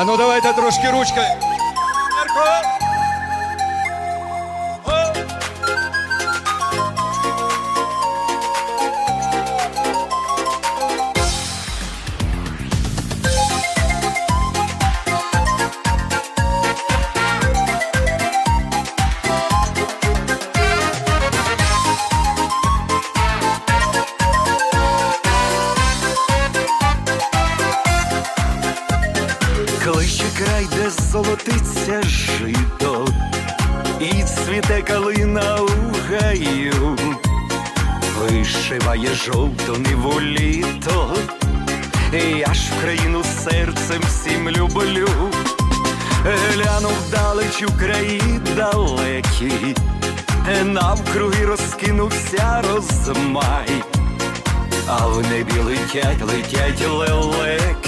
А ну давайте трошки ручки. Край, де золотиться жито, і цвіте калина у гаю, вишиває ниву літо, я ж країну серцем всім люблю, гляну вдалеч у краї далекі, навкруги розкинувся розмай. А в небі летять, летять лелеки,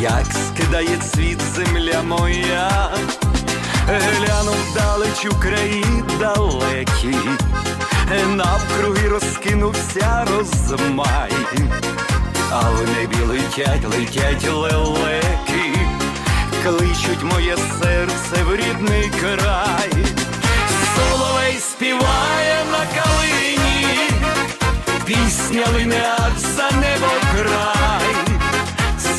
як скидає цвіт земля моя, гляну вдалеч у краї далекі, навкруги розкинувся розмай, а в небі летять, летять лелеки, кличуть моє серце в рідний край, соловей співає на калині. Пісня лине